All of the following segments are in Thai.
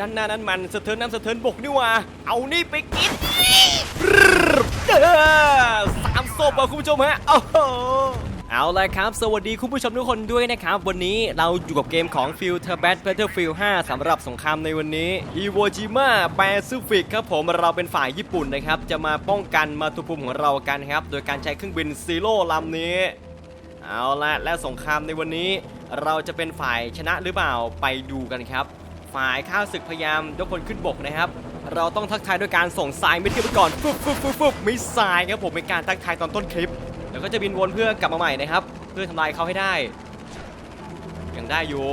ด้านหน้านั้นมันสะเทินน้ำสะเทินบกนี่ว่า เอานี่ไปกินสามศพอะคุณผู้ชมฮะโอ้โหเอาละครับ สวัสดีคุณผู้ชมทุกคนด้วยนะครับ วันนี้เราอยู่กับเกมของ f i e l t e r b a t Battlefield 5สำหรับสงครามในวันนี้ Iwo Jima Pacific ครับผมเราเป็นฝ่ายญี่ปุ่นนะครับ จะมาป้องกันมาตุภูมิของเรากันครับ โดยการใช้เครื่องบินซีโร่ลำนี้ เอาละและสงครามในวันนี้ เราจะเป็นฝ่ายชนะหรือเปล่าไปดูกันครับ ฝ่ายข้าศึกพยายามยกพลขึ้นบกนะครับ เราต้องทักทายด้วยการส่งสายมิดเทียไปก่อนฟึบฟึบฟึบฟึบมิสไซล์ครับผมเป็นการทักทายตอนต้นคลิป แล้วก็จะบินวนเพื่อกลับมาใหม่นะครับ เพื่อทำลายเขาให้ได้ ยังได้อยู่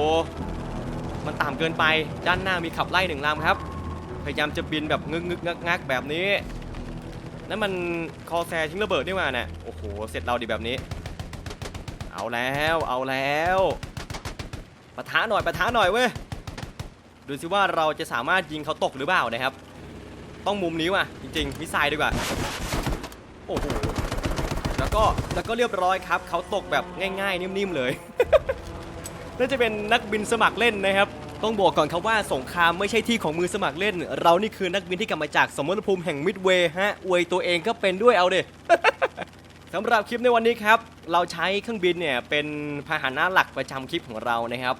มันต่ำเกินไปด้านหน้ามีขับไล่หนึ่งลำครับ พยายามจะบินแบบงึกงึกงักงักแบบนี้นั่นมันคอแซทิ้งระเบิดนี่มาเนี่ยโอ้โหเสร็จเราดีแบบนี้ เอาแล้วเอาแล้วปะทะหน่อยปะทะหน่อยเว้ย ดูสิว่าเราจะสามารถยิงเขาตกหรือเปล่านะครับ ต้องมุมนี้ว่ะจริงๆมิสไซล์ดีกว่าโอ้โหแล้วก็แล้วก็เรียบร้อยครับเขาตกแบบง่ายๆ นิ่มๆเลยน่าจะเป็นนักบินสมัครเล่นนะครับต้องบอกก่อนครับว่าสงครามไม่ใช่ที่ของมือสมัครเล่น เรานี่คือนักบินที่กลับมาจากสมรภูมิแห่งมิดเวย์ฮะอวยตัวเองก็เป็นด้วยเอาเดสำหรับคลิปในวันนี้ครับ เราใช้เครื่องบินเนี่ยเป็นพาหนะหลักประจำคลิปของเรานะครับ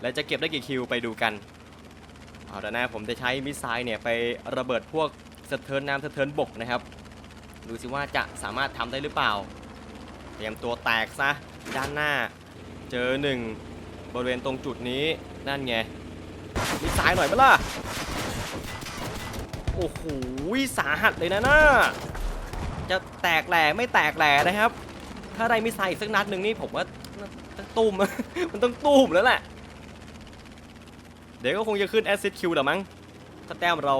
และจะเก็บได้กี่คิวไปดูกัน เอาแต่นะผมจะใช้มิสไซล์เนี่ยไประเบิดพวกสะเทินน้ำสะเทินบกนะครับ ดูสิว่าจะสามารถทำได้หรือเปล่า เตรียมตัวแตกซะ ด้านหน้า เจอหนึ่งบริเวณตรงจุดนี้นั่นไงมิสไซล์หน่อยไหมล่ะ โอ้โหสาหัสเลยนะน่าจะแตกแหล่ไม่แตกแหล่นะครับ ถ้าได้มิสไซล์อีกสักนัดหนึ่งนี่ผมว่าต้องตุ้มมันต้องตุ้มแล้วแหละ เดี๋ยวก็คงจะขึ้นแอสซิสคิวหรอมั้ง ถ้าแต้มเรา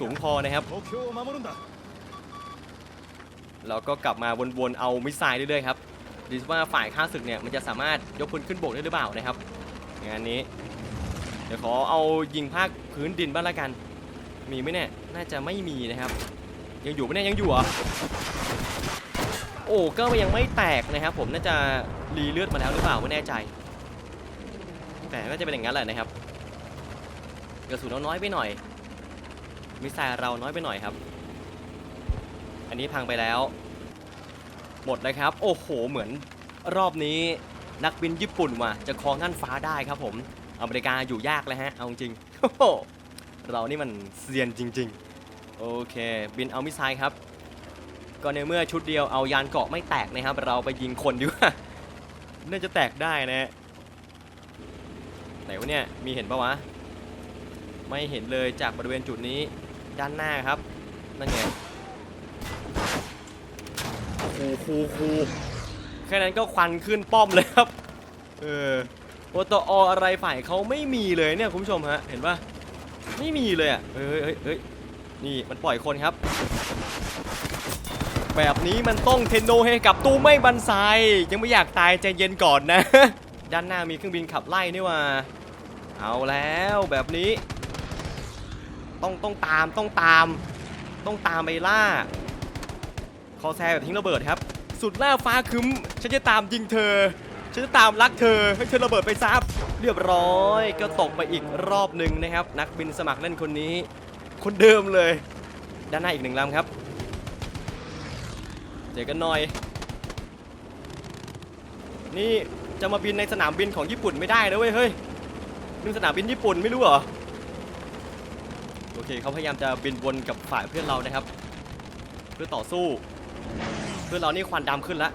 สูงพอนะครับ เราก็กลับมาวนๆ เอามิสไซล์เรื่อยๆครับดูว่าฝ่ายข้าศึกเนี่ยมันจะสามารถยกพลขึ้นบกได้หรือเปล่านะครับ งานนี้ เดี๋ยวขอเอายิงภาคพื้นดินบ้างละกัน มีไหมเนี่ย น่าจะไม่มีนะครับ ยังอยู่ไหมเนี่ยยังอยู่เหรอ โอ้ก็ยังไม่แตกนะครับ ผมน่าจะรีเลือดมาแล้วหรือเปล่าไม่แน่ใจ แต่น่าจะเป็นอย่างนั้นแหละนะครับ กระสุนเราน้อยไปหน่อย มิสไซล์เราน้อยไปหน่อยครับ อันนี้พังไปแล้ว หมดเลยครับ โอ้โห เหมือนรอบนี้นักบินญี่ปุ่นว่ะจะครองน่านฟ้าได้ครับผม อเมริกาอยู่ยากเลยฮะ เอาจริงโอ้โหเรานี่มันเซียนจริง ๆ โอเค บินเอามิสไซล์ครับ ก็ในเมื่อชุดเดียวเอายานเกาะไม่แตกนะครับ เราไปยิงคนดีกว่า น่าจะแตกได้นะฮะไหนวะเนี่ย มีเห็นปะวะ ไม่เห็นเลยจากบริเวณจุดนี้ด้านหน้าครับ นั่นไงคูคูคูแค่นั้นก็ควันขึ้นป้อมเลยครับ เออโอตออะไรฝ่ายเขาไม่มีเลยเนี่ยคุณผู้ชมฮะ เห็นปะไม่มีเลยอะเอ้ยเอ้ยเอ้ยนี่มันปล่อยคนครับ แบบนี้มันต้องเทนโนให้กับตู้ไม่บันไซยังไม่อยากตายใจเย็นก่อนนะ ด้านหน้ามีเครื่องบินขับไล่นี่หว่า เอาแล้วแบบนี้ ต้องต้องตามต้องตาม ต้องตามไปล่า คอแซแบบทิ้งระเบิดครับ สุดล่าฟ้าคึ้มฉันจะตามยิงเธอ ฉันจะตามรักเธอให้เธอระเบิดไปซับเรียบร้อยก็ตกไปอีกรอบหนึ่งนะครับ นักบินสมัครเล่นคนนี้ คนเดิมเลย ด้านหน้าอีกหนึ่งลำครับเจอกันหน่อย นี่จะมาบินในสนามบินของญี่ปุ่นไม่ได้นะเว้ยเฮ้ยนี่สนามบินญี่ปุ่นไม่รู้เหรอโอ เคเขาพยายามจะบินวนกับฝ่ายเพื่อนเรานะครับ เพื่อต่อสู้ เพื่อนเรานี่ควันดำขึ้นแล้ว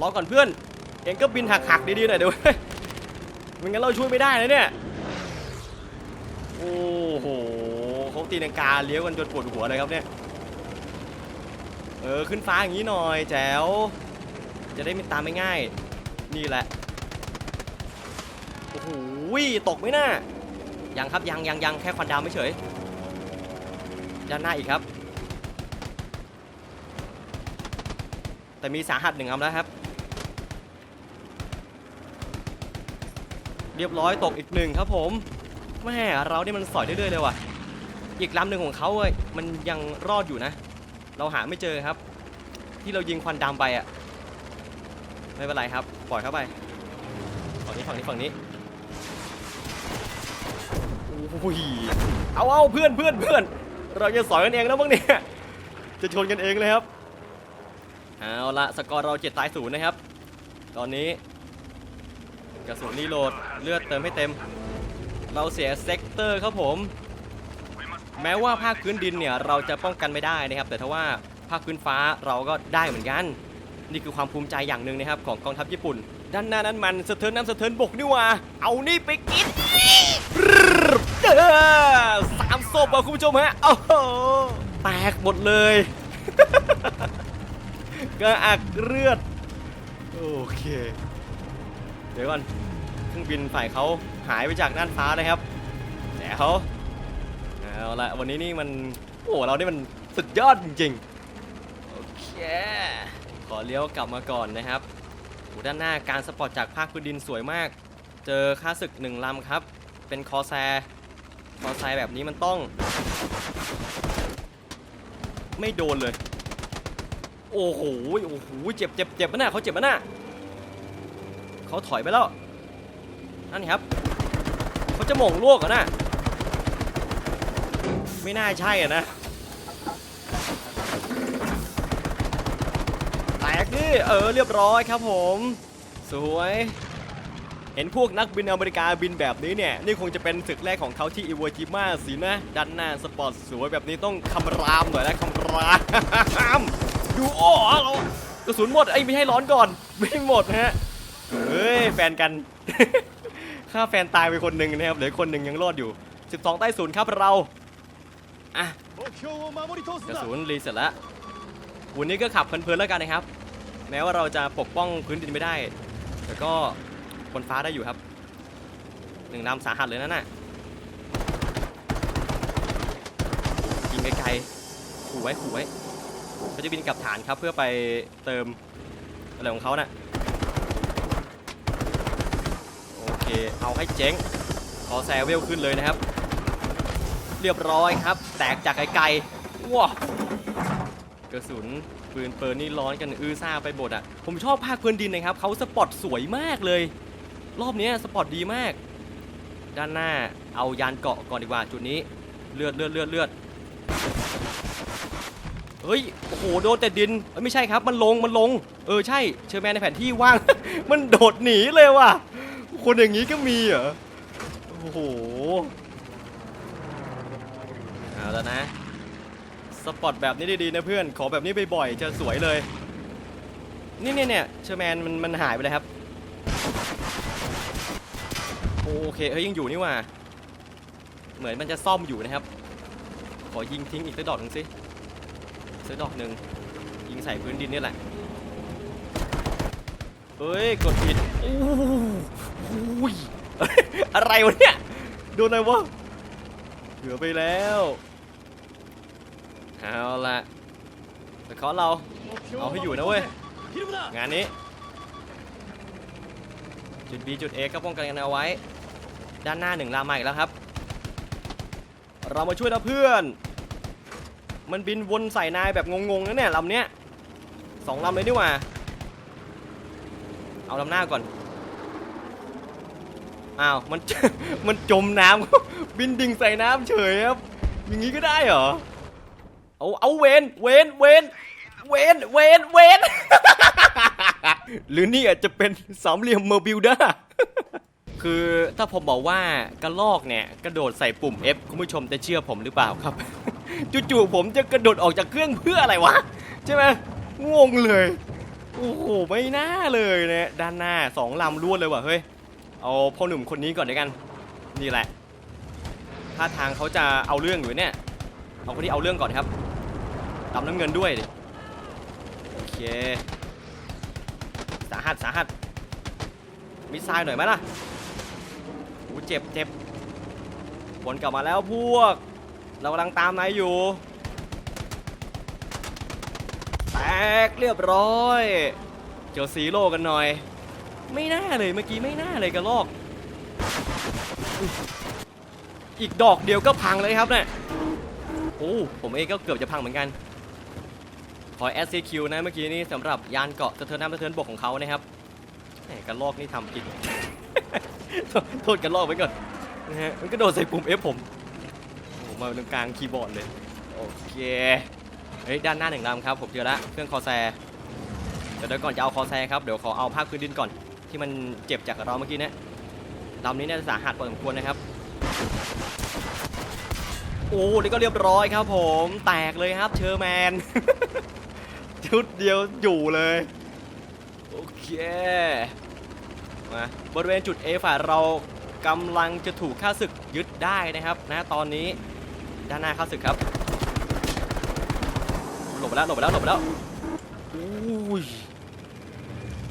รอก่อนเพื่อน เองก็บินหักๆดีๆหน่อยเดี๋ยวไม่งั้นเราช่วยไม่ได้นะเนี่ยโอ้โหเขาตีนังกาเลี้ยวกันจนปวดหัวเลยครับเนี่ยเออขึ้นฟ้าอย่างนี้หน่อยแจ๋วจะได้ไม่ตามไม่ง่าย นี่แหละโอ้โหตกไหมน่า ยังครับยังยังยังแค่ควันดำไม่เฉย ด้านหน้าอีกครับ แต่มีสาหัสหนึ่งลำแล้วครับ เรียบร้อยตกอีกหนึ่งครับผมแม่เรานี่มันสอยเรื่อยๆเลยว่ะ อีกลำหนึ่งของเขาเว้ยมันยังรอดอยู่นะ เราหาไม่เจอครับ ที่เรายิงควันดำไปอะไม่เป็นไรครับ ปล่อยเข้าไปฝั่งนี้ฝั่งนี้ฝั่งนี้ โอ้ยเอาเอาเพื่อนเพื่อนเพื่อนเราจะสอยกันเองแล้วมั้งเนี่ยจะชนกันเองเลยครับเอาละสกอร์เราเจ็ดตายศูนย์นะครับ ตอนนี้กระสุนรีโหลดเลือดเติมให้เต็ม เราเสียเซกเตอร์ครับผม แม้ว่าภาคพื้นดินเนี่ยเราจะป้องกันไม่ได้นะครับ แต่ถ้าว่าภาคพื้นฟ้าเราก็ได้เหมือนกัน นี่คือความภูมิใจอย่างหนึ่งนะครับ ของกองทัพญี่ปุ่น ด้านหน้านั้นมันสะเทินน้ำสะเทินบกนี่ว่า เอานี่ไปกิน เออสามศพอะคุณผู้ชมฮะโอ้โหแตกหมดเลยกระอักเลือด โอเค เดี๋ยวก่อนเครื่องบินฝ่ายเขาหายไปจากน่านฟ้าเลยครับแต่เขาเอาละวันนี้นี่มัน โอ้เรานี่มันสุดยอดจริงๆ โอเค ขอเลี้ยวกลับมาก่อนนะครับโอ้ด้านหน้าการสปอร์ตจากภาคพื้นดินสวยมาก เจอค่าศึกหนึ่งลำครับ เป็นคอแซ ร์คอแซร์แบบนี้มันต้อง ไม่โดนเลย โอ้โหโอ้โหเจ็บเจ็บเจ็บปะน่ะเขาเจ็บปะน่ะเขาถอยไปแล้วนั่นครับเขาจะหม่งลวกเหรอนะไม่น่าใช่อะนะแตกดิเออเรียบร้อยครับผม สวย ห็นพวกนักบินอเมริกาบินแบบนี้เนี่ยนี่คงจะเป็นศึกแรกของเขาที่อิวจิมาสินะด้านหน้าสปอร์ตสวยแบบนี้ต้องคำรามหน่อยนะคำรามดูโอ้เรากระสุนหมดไอ้ไม่ให้ร้อนก่อนไม่หมดฮะเฮ้ยแฟนกันฆ่าแฟนตายไปคนหนึ่งนะครับเหลือคนหนึ่งยังรอดอยู่ 12 ใต้ศูนย์ครับเราอะกระสุนรีเสร็จแล้ววันนี้ก็ขับเพลินๆแล้วกันนะครับ แม้ว่าเราจะปกป้องพื้นดินไม่ได้แต่ก็ บนฟ้าได้อยู่ครับหนึ่งลำสาหัสเลยนั่นน่ะยิงไกลๆขู่ไว้ขู่ไว้เขาจะบินกลับฐานครับเพื่อไปเติมอะไรของเขาน่ะโอเคเอาให้เจ๊งขอแซเวลขึ้นเลยนะครับ เรียบร้อยครับ แตกจากไกลๆว้ากระสุนปืนเปิดนี่ร้อนกันอื้อซ่าไปหมดอะผมชอบภาคพื้นดินนะครับเขาสปอตสวยมากเลย รอบนี้สปอร์ตดีมาก ด้านหน้าเอายานเกาะก่อนดีกว่าจุดนี้เลือดเลือดเลือดเลือดเฮ้ยโอ้โหโดนแต่ดินไม่ใช่ครับมันลงมันลง เออใช่เชอร์แมนในแผนที่ว่าง มันโดดหนีเลยว่ะ คนอย่างนี้ก็มีเหรอโอ้โหเอาแล้วนะสปอตแบบนี้ดีๆนะเพื่อน ขอแบบนี้บ่อยๆจะสวยเลย นี่เนี่ยเนี่ยเชอร์แมนมันมันหายไปเลยครับ โอเคเฮ้ยยังอยู่นี่ว่าเหมือนมันจะซ่อมอยู่นะครับ ขอยิงทิ้งอีกสักดอกหนึ่งสิสักดอกหนึ่งยิงใส่พื้นดินนี่แหละเฮ้ยกดผิดโอุ้ยอะไรวะเนี่ยโดนอะไรวะเหลือไปแล้วเอาละแต่ขอเราเอาให้อยู่นะเว้ยงานนี้จุด B จุด A ก็ป้องกันกันเอาไว้ ด้านหน้าหนึ่งลามมาอีกแล้วครับ เรามาช่วยนะเพื่อน มันบินวนใส่นายแบบงงๆนะเนี่ยลำเนี้ยสองลำเลยนี่หว่า เอาลำหน้าก่อน อ้าว มัน มันจมน้ำ บินดิ่งใส่น้ำเฉยครับ อย่างนี้ก็ได้เหรอ เอา เอาเวนเวนเวนเวนเวนเวนหรือนี่อาจจะเป็นสามเหลี่ยมเมอร์บิลด้า คือถ้าผมบอกว่ากระลอกเนี่ยกระโดดใส่ปุ่ม F คุณผู้ชมจะเชื่อผมหรือเปล่าครับ จู่ๆผมจะกระโดดออกจากเครื่องเพื่ออะไรวะ ใช่ไหมงงเลย โอ้โหไม่น่าเลยนะด้านหน้าสองลำรวดเลยว่ะเฮ้ยเอาพ่อหนุ่มคนนี้ก่อนด้วยกัน นี่แหละท่าทางเขาจะเอาเรื่องอยู่เนี่ยเอาคนที่เอาเรื่องก่อนครับดำน้ำเงินด้วยดิโอเคสาหัสสาหัสมิสไซล์หน่อยไหมล่ะ โอ้เจ็บเจ็บวนกลับมาแล้วพวก เรากำลังตามนายอยู่ แตกเรียบร้อย เจอซีโร่กันหน่อย ไม่น่าเลยเมื่อกี้ไม่น่าเลยกระลอก อีกดอกเดียวก็พังเลยครับเนี่ย โอ้ผมเองก็เกือบจะพังเหมือนกัน ขอ SCQ นะเมื่อกี้นี้สำหรับยานเกาะสะเทินน้ำสะเทินบกของเขานะครับกระลอกนี่ทำผิด โทษกระลอกไว้ก่อนนะฮะมันก็โดดใส่ปุ่ม F ผมโอ้โหมาตรงกลางคีย์บอร์ดเลย โอเค เฮ้ย ด้านหน้าหนึ่งลำครับ ผมเจอละเครื่องคอแซเดี๋ยวเดี๋ยวก่อนจะเอาคอแซครับ เดี๋ยวขอเอาภาคพื้นดินก่อน ที่มันเจ็บจากเราเมื่อกี้เนะลำนี้น่าจะสาหัสพอสมควรนะครับ โอ้นี่ก็เรียบร้อยครับผม แตกเลยครับ เชอร์แมน ชุดเดียวอยู่เลย โอเค มาบริเวณจุด A ฝ่ายเรากำลังจะถูกข้าศึกยึดได้นะครับนะตอนนี้ด้านหน้าข้าศึกครับ หลบไปแล้วหลบไปแล้วหลบไปแล้วอุ้ย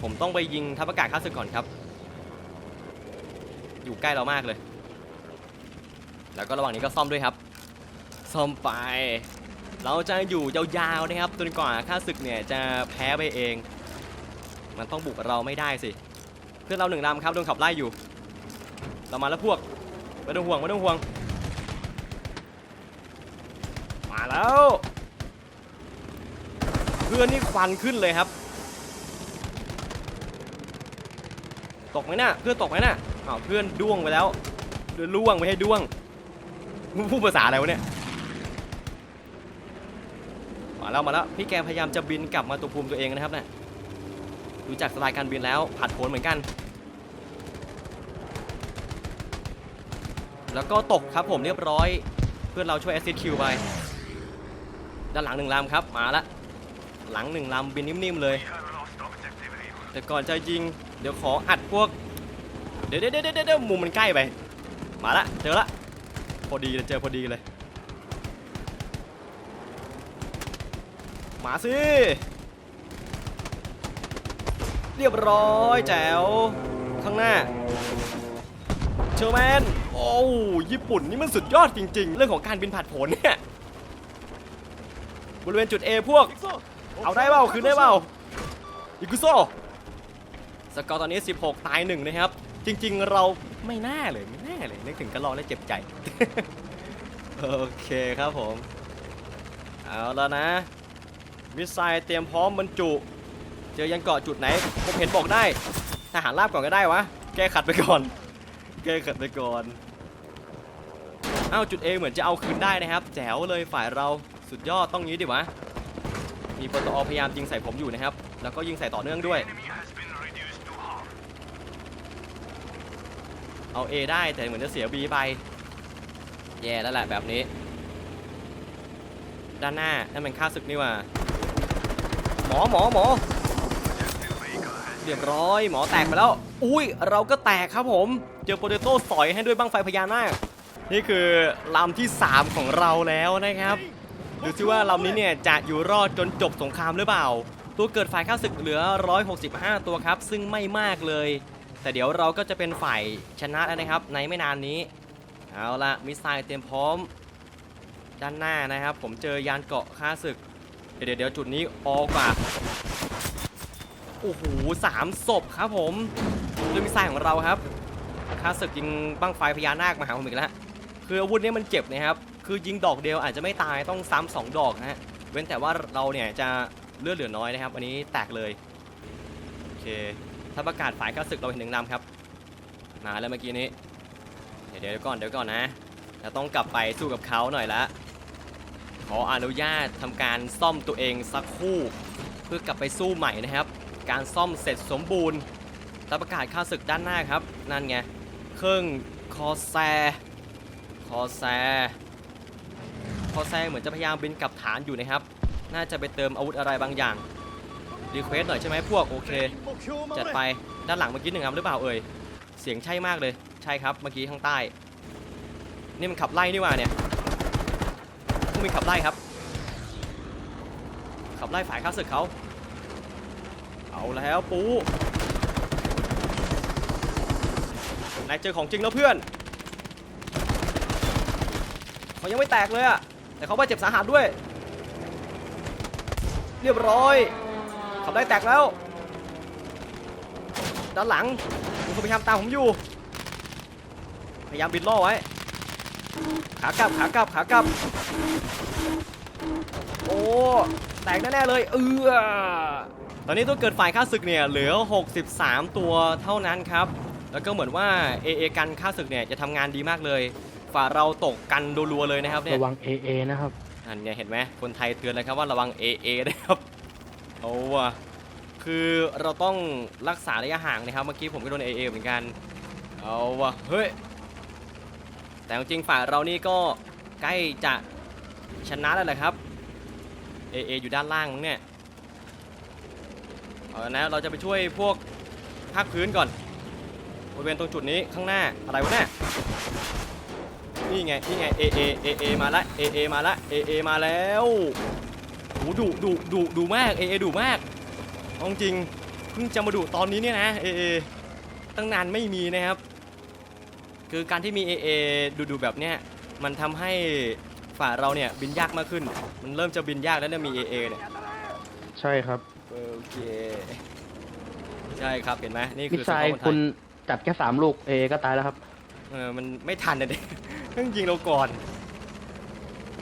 ผมต้องไปยิงทัพอากาศข้าศึกก่อนครับ อยู่ใกล้เรามากเลย แล้วก็ระหว่างนี้ก็ซ่อมด้วยครับ ซ่อมไป เราจะอยู่ยาวๆนะครับจนกว่าข้าศึกเนี่ยจะแพ้ไปเอง มันต้องบุกเราไม่ได้สิ พื่อนเราหนึ่งลำครับโดนขับไล่อยู่ เรามาแล้วพวกไม่ต้องห่วงไม่ต้องห่วง มาแล้ว เพื่อนนี่ควันขึ้นเลยครับ ตกไหมน่ะเพื่อนตกไหมน่ะอ้าวเพื่อนด้วงไปแล้วเดือนล่วงไม่ให้ด้วงพูดภาษาอะไรวะเนี่ยมาแล้วมาแล้วพี่แกพยายามจะบินกลับมาตัวภูมิตัวเองนะครับเนี่ยดูจากสไตล์การบินแล้วผัดโผนเหมือนกัน แล้วก็ตกครับผมเรียบร้อย เพื่อนเราช่วยแอสซิดคิวไป ด้านหลังหนึ่งลำครับมาละหลังหนึ่งลำบินนิ่มๆเลย แต่ก่อนจะยิงเดี๋ยวขออัดพวก เดี๋ยวเดี๋ยวเดี๋ยวเดี๋ยวมุมมันใกล้ไป มาละเจอละพอดีเลยเจอพอดีเลยมาสิ เรียบร้อยแจ๋วข้างหน้า เชอร์แมน โอ้ญี่ปุ่นนี่มันสุดยอดจริง ๆ เรื่องของการบินผัดผลเนี่ย บริเวณจุด A พวก เอาได้เปล่า คืนได้เปล่า อิกุโซ สกอร์ตอนนี้ 16 ตายหนึ่งนะครับ จริง ๆ เราไม่น่าเลย ไม่น่าเลย นึกถึงก็ลองแล้วเจ็บใจ โอเคครับผม เอาแล้วนะ มิสไซล์เตรียมพร้อมบรรจุ เจอยันเกาะจุดไหน ผมเห็นบอกได้ ทหารราบก่อนก็ได้วะ แก้ขัดไปก่อน แก้ขัดไปก่อน อ้าวจุด A เหมือนจะเอาคืนได้นะครับ แจ๋วเลยฝ่ายเราสุดยอดต้องงี้ดิวะ มีปตอพยายามยิงใส่ผมอยู่นะครับ แล้วก็ยิงใส่ต่อเนื่องด้วย เอา A ได้แต่เหมือนจะเสีย B ไป แย่แล้วแหละแบบนี้ ด้านหน้านั่นเป็นค่าศึกนี่ว่าหมอหมอหมอเรียบร้อยหมอแตกไปแล้ว อุ้ยเราก็แตกครับผม เจอโปเตโต้สอยให้ด้วยบ้างไฟพญานาค นี่คือลำที่ 3 ของเราแล้วนะครับ ดูซิว่าลำนี้เนี่ยจะอยู่รอดจนจบสงครามหรือเปล่า ตัวเกิดฝ่ายข้าศึกเหลือ 165 ตัวครับ ซึ่งไม่มากเลย แต่เดี๋ยวเราก็จะเป็นฝ่ายชนะแล้วนะครับ ในไม่นานนี้ เอาละมิสไซล์เตรียมพร้อม ด้านหน้านะครับ ผมเจอยานเกาะข้าศึก เดี๋ยวเดี๋ยวจุดนี้ออกว่าโอ้โหสามศพครับผมด้วยมิสไซล์ของเราครับข้าศึกยิงบั้งไฟพญานาคมาหาผมอีกแล้ว คืออาวุธนี้มันเจ็บนะครับ คือยิงดอกเดียวอาจจะไม่ตายต้องซ้ำสองดอกนะฮะ เว้นแต่ว่าเราเนี่ยจะเลือดเหลือน้อยนะครับ อันนี้แตกเลย โอเคถ้าประกาศฝ่ายข้าศึกเราเห็นหนึ่งนำครับ มาแล้วเมื่อกี้นี้ เดี๋ยวเดี๋ยวก่อนเดี๋ยวก่อนนะเราต้องกลับไปสู้กับเขาหน่อยละ ขออนุญาตทำการซ่อมตัวเองสักคู่ เพื่อกลับไปสู้ใหม่นะครับ การซ่อมเสร็จสมบูรณ์รับประกาศค่าศึกด้านหน้าครับ นั่นไง เครื่องคอแซ คอแซคอแซเหมือนจะพยายามบินกลับฐานอยู่นะครับ น่าจะไปเติมอาวุธอะไรบางอย่างรีเควสหน่อยใช่ไหมพวกโอเคจัดไปด้านหลังเมื่อกี้หนึ่งครับหรือเปล่าเอ่ยเสียงใช่มากเลยใช่ครับเมื่อกี้ข้างใต้ นี่มันขับไล่นี่ว่าเนี่ยผู้มีขับไล่ครับ ขับไล่ฝ่ายข้าศึกเขาเอาแล้วปูนายเจอของจริงแล้วเพื่อน เขายังไม่แตกเลยอะแต่เขาบาดเจ็บสาหัสด้วย เรียบร้อยขับไล่แตกแล้ว ด้านหลังมีคนพยายามตามผมอยู่ พยายามบินล่อไว้ ขากลับขากลับขากลับ โอ้ แตกแน่ๆเลย เออตอนนี้ตัวเกิดฝ่ายค่าศึกเนี่ยเหลือ 63 ตัวเท่านั้นครับ แล้วก็เหมือนว่า AA กันค่าศึกเนี่ยจะทำงานดีมากเลย ฝ่าเราตกกันรัวๆเลยนะครับเนี่ยระวัง AA นะครับอันเนี้ยเห็นไหมคนไทยเตือนเลยครับว่าระวัง AA นะครับเอาว่ะคือเราต้องรักษาระยะห่างนะครับเมื่อกี้ผมก็โดน AA เหมือนกันเอาว่ะเฮ้ยแต่จริงๆฝ่ายเรานี่ก็ใกล้จะชนะแล้วแหละครับ AA อยู่ด้านล่างมั้งเนี่ยเอาละนะเราจะไปช่วยพวกภาคพื้นก่อนบริเวณตรงจุดนี้ข้างหน้าอะไรวะเนี่ย นี่ไง นี่ไง A A A A มาละ A A มาละ A A มาแล้วโหดุดุดุดุมาก A A ดุมากเอาจริง เพิ่งจะมาดุตอนนี้เนี่ยนะ A A ตั้งนานไม่มีนะครับ คือการที่มี A A ดุดุแบบเนี้ย มันทำให้ฝ่าเราเนี่ยบินยากมากขึ้น มันเริ่มจะบินยากแล้วเนี่ยมี A A เนี่ย ใช่ครับ โอเค ใช่ครับ เห็นไหมนี่มิคืสอไซสล์ภาพคนไทคุณยจัดแค่สามลูก AA ก็ตายแล้วครับ เออมันไม่ทันเลยเด็กต้องยิงเราก่อน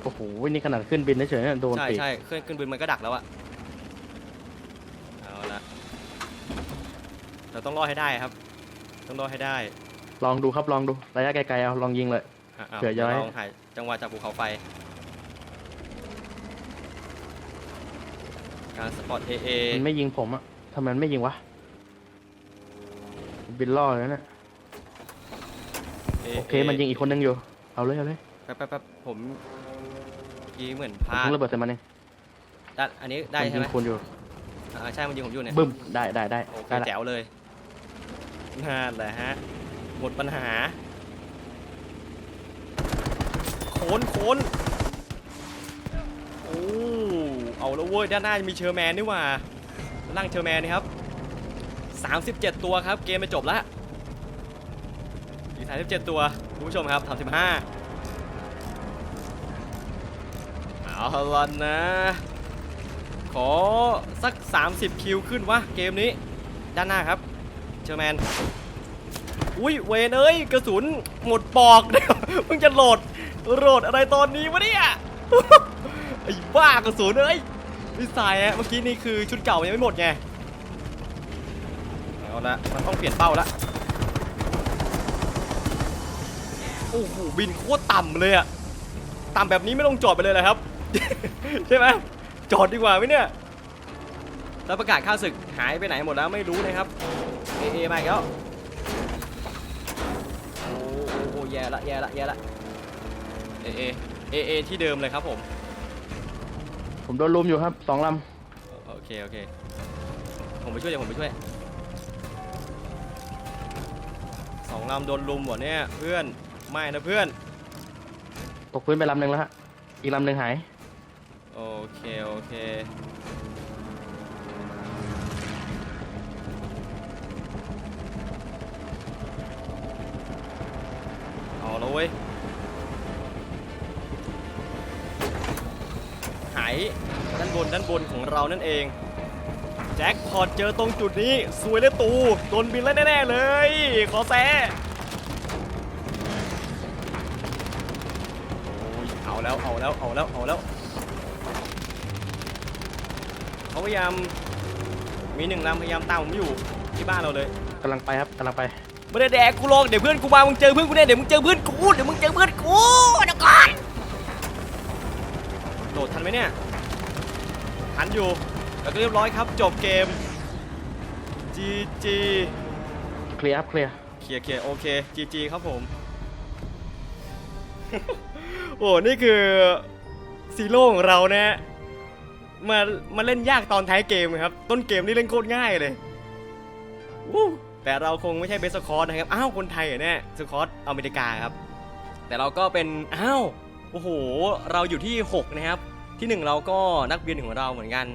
โอ้โห นี่ขนาดขึ้นบินเฉยๆเนี่ยโดนใช่ปีกใช่เครื่องขึ้นบินมันก็ดักแล้วอะเอาละเราต้องรอดให้ได้ครับ ต้องรอดให้ได้ลองดูครับลองดู ระยะไกลๆเอาลองยิงเลยอะาเผื่อย้อย ดี๋วลองถ่ายจังหวะจากภูเขาไฟ การสปอร์ตเอเอมันไม่ยิงผมอะทำไมมันไม่ยิงวะ บินล่อเลยนะ โอเคมันยิงอีกคนนึงอยู่ เอาเลยเอาเลยแป๊บแป๊บแป๊บผมเมื่อกี้เหมือนพผมลาดทิ้งระเบิดใส่มันเองได้อันนี้ได้มันใช่ยิไหงมคุณอยู่อ่าใช่มันยิงผมอยู่เนี่ยบึ้มได้ได้ได้โอเคได้ละแจ๋วเลยนั่นแหละฮะหมดปัญหาโคนโคนโอ้เอาแล้วเว้ยด้านหน้ามีเชอร์แมนนี่หว่าล่างเชอร์แมนนี่ครับ 37 ตัวครับเกมไปจบแล้ว อีก37ตัวคุณผู้ชมครับ35เอาละนะ ขอสัก 30 คิวขึ้นวะเกมนี้ ด้านหน้าครับ เชอร์แมน อุ้ยเวนเอ้ย กระสุนหมดปอกเดี๋ยวเพิ่งจะโหลดโหลดอะไรตอนนี้วะเนี่ยไอ้บ้ากระสุนเอ้ยนี่สายะเมื่อกี้นี่คือชุดเก่ายังไม่หมดไงเอาละมันต้องเปลี่ยนเป้าละ โอ้โหบินโคตรต่ำเลยอะต่ำแบบนี้ไม่ต้องจอดไปเลยเหรอครับ ใช่ไหมจอดดีกว่าไหมเนี่ยแล้วประกาศค่าศึกหายไปไหนหมดแล้วไม่รู้นะครับเอเอมาอีกแล้วโอ้โอ้โอ้แย่ละแย่ละแย่ละเอเอเอเอที่เดิมเลยครับผมผมโดนลุมอยู่ครับสองลโอเคโอเคผมไปช่วยเดี๋ยวผมไปช่วยสองลำโดนลุมหมดเนี่ยเพื่อน ไม่นะเพื่อนำตกพื้นไปลำหนึ่งแล้วฮะ อีกลำหนึ่งหาย โอเค โอเค เอาแล้วเว้ย หาย ด้านบนด้านบนของเรานั่นเอง แจ็คพอตเจอตรงจุดนี้ สวยเลยตู โดนบินแล้วแน่ ๆ เลย ขอแซะโอ้ย เอาแล้วเอาแล้วเอาแล้วเอาแล้วเขาพยายามมีหนึ่งลำพยายามตามผมอยู่ที่บ้านเราเลยกำลังไปครับกำลังไปไม่ได้แดกกูลองเดี๋ยวเพื่อนกูมามึงเจอเพื่อนกูแน่เดี๋ยวมึงเจอเพื่อนกูเดี๋ยวมึงเจอเพื่อนกูเดี๋ยวก่อนโหลดทันไหมเนี่ยทันอยู่แล้วก็เรียบร้อยครับ จบเกม GG เคลียร์ครับเคลียร์ เคลียร์เคลียร์โอเค GG ครับผม โอ้นี่คือซีโร่ของเรานะ มามาเล่นยากตอนท้ายเกมครับ ต้นเกมนี่เล่นโคตรง่ายเลยวู้แต่เราคงไม่ใช่เบสสคอร์นะครับ อ้าว คนไทยเหรอเนี่ยสคอร์อเมริกาครับ แต่เราก็เป็น อ้าว โอ้โห เราอยู่ที่ 6 นะครับ ที่ 1 เราก็นักบินของเราเหมือนกัน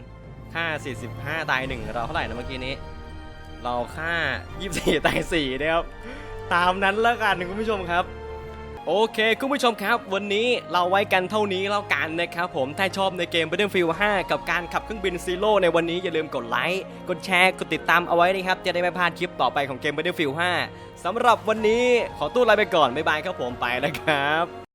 ค่า 45 ตาย 1 เราเท่าไหร่นะเมื่อกี้นี้ เราค่า 24 ตาย4นะครับ ตามนั้นแล้วกันคุณผู้ชมครับ โอเค คุณผู้ชมครับ วันนี้เราไว้กันเท่านี้แล้วกันนะครับผม ถ้าชอบในเกม Battlefield 5 กับการขับเครื่องบินซีโร่ในวันนี้อย่าลืมกดไลค์ กดแชร์ กดติดตามเอาไว้นะครับ จะได้ไม่พลาดคลิปต่อไปของเกม Battlefield 5 สำหรับวันนี้ขอตู้ลาไปก่อน บ๊ายบายครับผมไปแล้วครับ